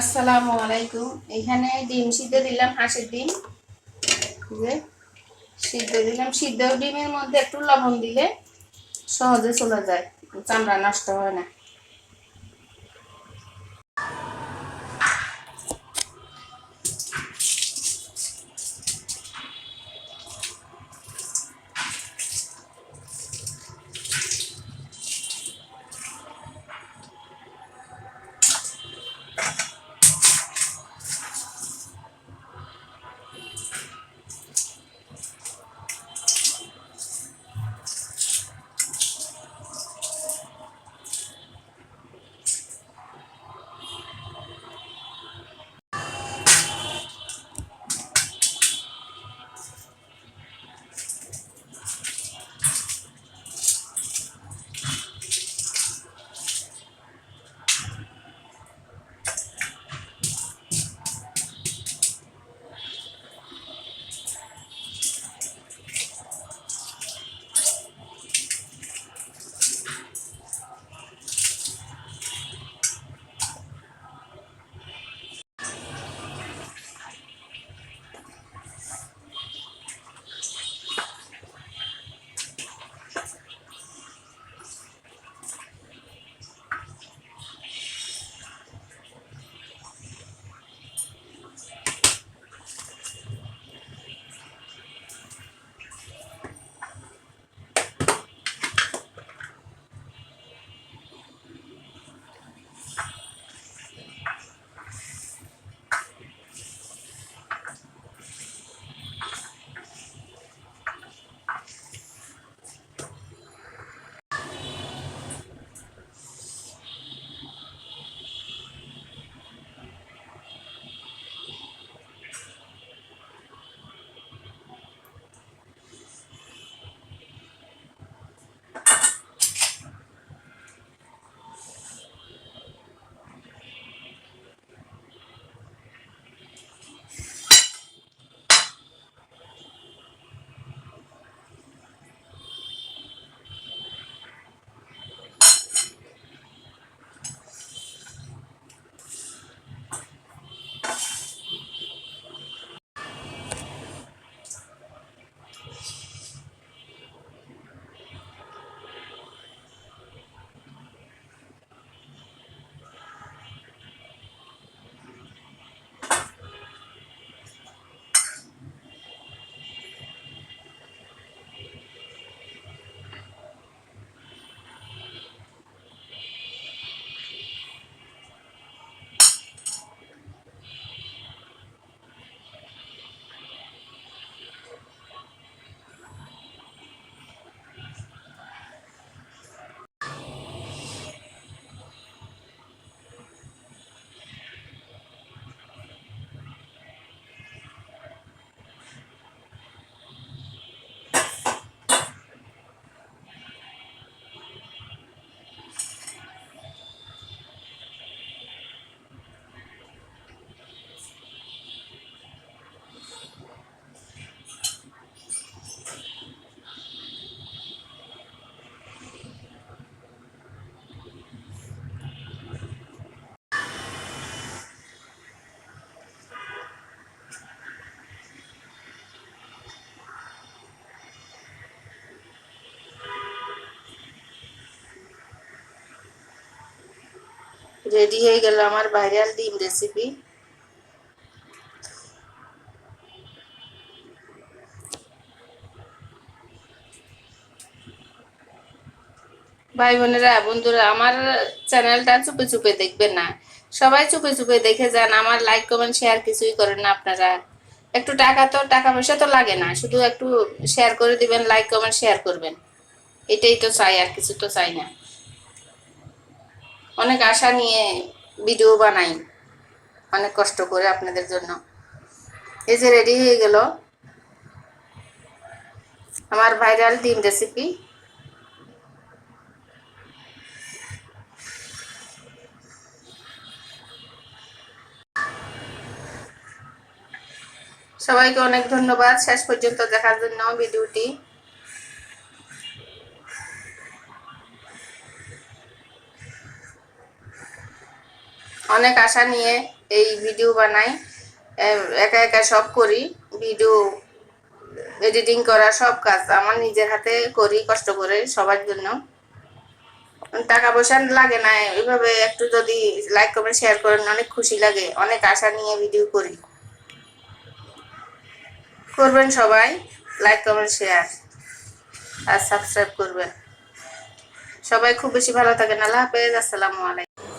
আসসালামু আলাইকুম। এখানে ডিম সিদ্ধ দিলাম, হাঁসের ডিম। যে সিদ্ধ দিলাম। সিদ্ধ ডিমের মধ্যে একটু লবণ দিলে সহজে চলে যায়। চামড়া নষ্ট হয় না। রেডি হয়ে গেল আমার ভাইরাল ডিম রেসিপি ভাই বোনেরা, বন্ধুরা, আমার চ্যানেলটা চুপে চুপে দেখবেন না। সবাই চুপে চুপে দেখে যান, আমার লাইক কমেন্ট শেয়ার কিছুই করেন না আপনারা। একটু টাকা তো, টাকা পয়সা তো লাগে না, শুধু একটু শেয়ার করে দিবেন লাইক কমেন্ট শেয়ার করবেন। এটাই তো চাই, আর কিছু তো চাই না। অনেক আশা নিয়ে ভিডিও বানাই। অনেক কষ্ট করে আপনাদের জন্য। এই যে রেডি হয়ে গেল। আমার ভাইরাল ডিম রেসিপি সবাইকে অনেক ধন্যবাদ। শেষ পর্যন্ত দেখার জন্য ভিডিওটি অনেক আশা নিয়ে এই ভিডিও বানাই। একা একা সব করি। ভিডিও এডিটিং করা সব কাজ আমার নিজের হাতে করি কষ্ট করে সবার জন্য। টাকা পয়সা লাগে না, এভাবে একটু যদি লাইক কমেন্ট শেয়ার করেন, অনেক খুশি লাগে। অনেক আশা নিয়ে ভিডিও করি। করবেন সবাই লাইক কমেন্ট শেয়ার আর সাবস্ক্রাইব করবেন। সবাই খুব বেশি ভালো থাকেন। আল্লাহ হাফেজ। আসসালামু আলাইকুম।